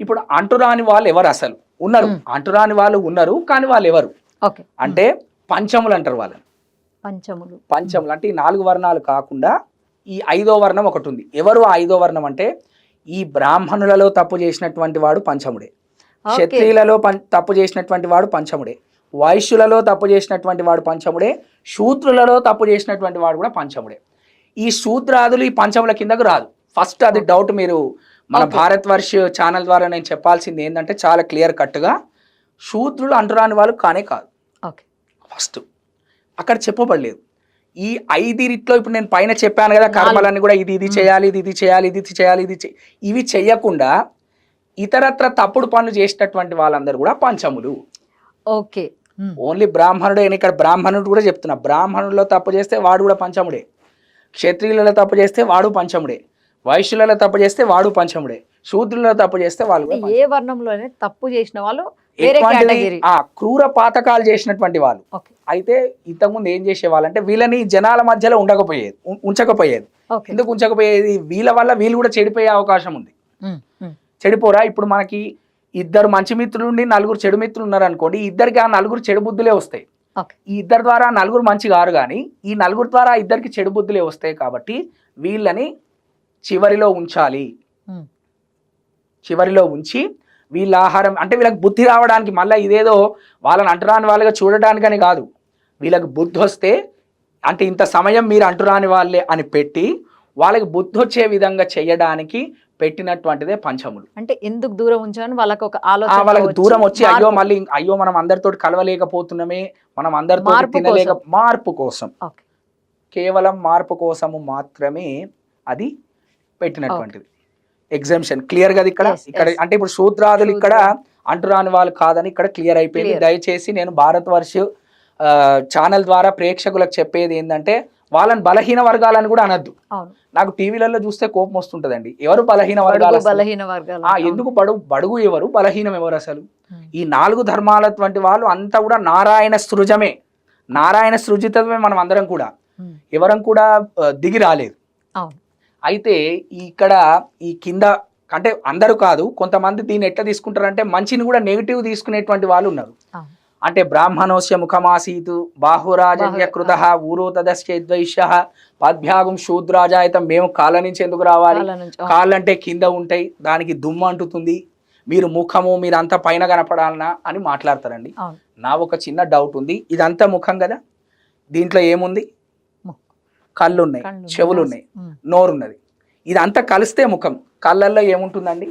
ఇప్పుడు అంటురాని వాళ్ళు ఎవరు అసలు? ఉన్నారు. అంటురాని వాళ్ళు ఉన్నారు కానీ వాళ్ళు ఎవరు? అంటే పంచములు అంటారు వాళ్ళని. పంచములు. పంచములు అంటే ఈ నాలుగు వర్ణాలు కాకుండా ఈ ఐదో వర్ణం ఒకటి ఉంది. ఎవరు ఆ ఐదో వర్ణం అంటే ఈ బ్రాహ్మణులలో తప్పు చేసినటువంటి వాడు పంచముడే. క్షత్రియులలో తప్పు చేసినటువంటి వాడు పంచముడే. వైశ్యులలో తప్పు చేసినటువంటి వాడు పంచముడే. శూద్రులలో తప్పు చేసినటువంటి వాడు కూడా పంచముడే. ఈ శూద్రాదులు ఈ పంచముల కిందకు రాదు. ఫస్ట్ అది డౌట్ మీరు మన. భారత్ వర్ష ఛానల్ ద్వారా నేను చెప్పాల్సింది ఏంటంటే చాలా క్లియర్ కట్గా శూద్రులు అంటురాని వాళ్ళు కానే కాదు. ఓకే ఫస్ట్ అక్కడ చెప్పబడలేదు. ఈ ఐదిరిట్లో ఇప్పుడు నేను పైన చెప్పాను కదా కర్మలన్నీ కూడా ఇది ఇది చేయాలి ఇది ఇది చేయాలి ఇది ఇది చేయాలి ఇది ఇవి చెయ్యకుండా ఇతరత్ర తప్పుడు పనులు చేసినటువంటి వాళ్ళందరూ కూడా పంచములు. ఓకే. ఓన్లీ బ్రాహ్మణుడే నేను ఇక్కడ బ్రాహ్మణుడు కూడా చెప్తున్నా. బ్రాహ్మణుల్లో తప్పు చేస్తే వాడు కూడా పంచముడే. క్షత్రియులలో తప్పు చేస్తే వాడు పంచముడే. వైశ్యులలో తప్పు చేస్తే వాడు పంచముడే శూద్రులలో తప్పు చేస్తే వాళ్ళు ఏ వర్ణంలోనే తప్పు చేసిన వాళ్ళు ఆ క్రూర పాతకాలు చేసినటువంటి వాళ్ళు. అయితే ఇంతకుముందు ఏం చేసేవాళ్ళంటే వీళ్ళని జనాల మధ్యలో ఉండకపోయేది ఉంచకపోయేది. ఎందుకు ఉంచకపోయేది? వీళ్ళ వల్ల వీళ్ళు కూడా చెడిపోయే అవకాశం ఉంది. చెడిపోరా? ఇప్పుడు మనకి ఇద్దరు మంచి మిత్రులు ఉండి నలుగురు చెడు మిత్రులు ఉన్నారు అనుకోండి ఇద్దరికి ఆ నలుగురు చెడు బుద్ధులే వస్తాయి. ఈ ఇద్దరి ద్వారా నలుగురు మంచి కారు కానీ ఈ నలుగురు ద్వారా ఇద్దరికి చెడు బుద్ధులే వస్తాయి కాబట్టి వీళ్ళని చివరిలో ఉంచాలి. చివరిలో ఉంచి వీళ్ళ ఆహారం అంటే వీళ్ళకి బుద్ధి రావడానికి మళ్ళీ ఇదేదో వాళ్ళని అంటరాని వాళ్ళగా చూడడానికని కాదు వీళ్ళకి బుద్ధి వస్తే అంటే ఇంత సమయం మీరు అంటురాని వాళ్ళే అని పెట్టి వాళ్ళకి బుద్ధి వచ్చే విధంగా చేయడానికి పెట్టినటువంటిదే పంచములు అంటే ఎందుకు దూరం ఉంచామని వాళ్ళకి ఒక ఆలోచన వాళ్ళకి దూరం వచ్చి అయ్యో. మళ్ళీ అయ్యో మనం అందరితో కలవలేకపోతున్నామే మనం అందరితో మార్పు తినలేక కోసం. మార్పు కోసం కేవలం మార్పు కోసము మాత్రమే అది పెట్టినటువంటిది ఎగ్జామ్షన్ క్లియర్గా ఇక్కడ ఇక్కడ. అంటే ఇప్పుడు శూద్రాదులు ఇక్కడ. అంటురాని వాళ్ళు కాదని ఇక్కడ క్లియర్ అయిపోయింది. దయచేసి నేను భారత్ వర్ష ఛానల్ ద్వారా ప్రేక్షకులకు చెప్పేది ఏంటంటే వాళ్ళని బలహీన వర్గాలని కూడా అనద్దు నాకు టీవీలలో చూస్తే కోపం వస్తుంటదండి ఎవరు బలహీన వర్గాలు? బలహీన వర్గాలు. ఎందుకు బడుగు బడుగు ఎవరు బలహీనం ఎవరు అసలు. ఈ నాలుగు ధర్మాలటువంటి వాళ్ళు అంతా కూడా నారాయణ సృజమే నారాయణ సృజితమే మనం అందరం కూడా. ఎవరం కూడా దిగి రాలేదు అయితే ఇక్కడ ఈ కింద అంటే అందరూ కాదు కొంతమంది దీన్ని ఎట్లా తీసుకుంటారంటే మంచిని కూడా నెగిటివ్ తీసుకునేటువంటి వాళ్ళు ఉన్నారు. అంటే బ్రాహ్మణోస్య ముఖమాసీతు బాహురాజన్య బాహు- కృత ఊరోతదశ్చైద్వైష్య పద్భ్యాగం శూద్రాజాయితం మేము కాళ్ళ నుంచి ఎందుకు రావాలి. కాళ్ళంటే కింద ఉంటాయి దానికి దుమ్ము అంటుతుంది. మీరు ముఖము మీరు అంతా పైన కనపడాలనా అని మాట్లాడతారండి. నా ఒక చిన్న డౌట్ ఉంది. ఇదంతా ముఖం కదా? దీంట్లో ఏముంది? కళ్ళు ఉన్నాయి చెవులు. ఉన్నాయి. నోరు ఉన్నది ఇదంతా కలిస్తే ముఖం కళ్ళల్లో ఏముంటుందండి